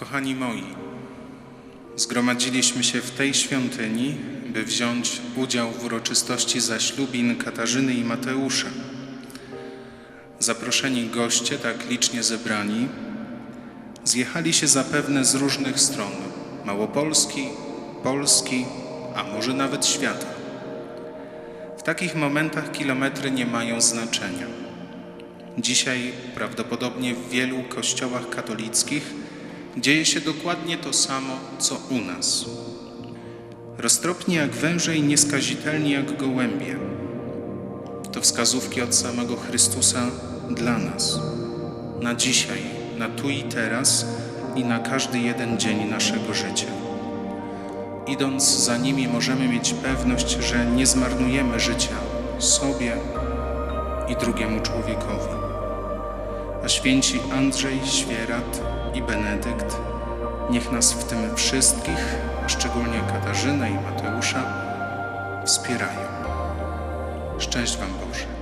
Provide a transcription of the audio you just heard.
Kochani moi, zgromadziliśmy się w tej świątyni, by wziąć udział w uroczystości zaślubin Katarzyny i Mateusza. Zaproszeni goście, tak licznie zebrani, zjechali się zapewne z różnych stron Małopolski, Polski, a może nawet świata. W takich momentach kilometry nie mają znaczenia. Dzisiaj prawdopodobnie w wielu kościołach katolickich dzieje się dokładnie to samo, co u nas. Roztropni jak węże i nieskazitelni jak gołębie. To wskazówki od samego Chrystusa dla nas. Na dzisiaj, na tu i teraz i na każdy jeden dzień naszego życia. Idąc za nimi możemy mieć pewność, że nie zmarnujemy życia sobie i drugiemu człowiekowi. A święci Andrzej, Świerat i Benedykt niech nas w tym wszystkich, a szczególnie Katarzynę i Mateusza, wspierają. Szczęść Wam Boże.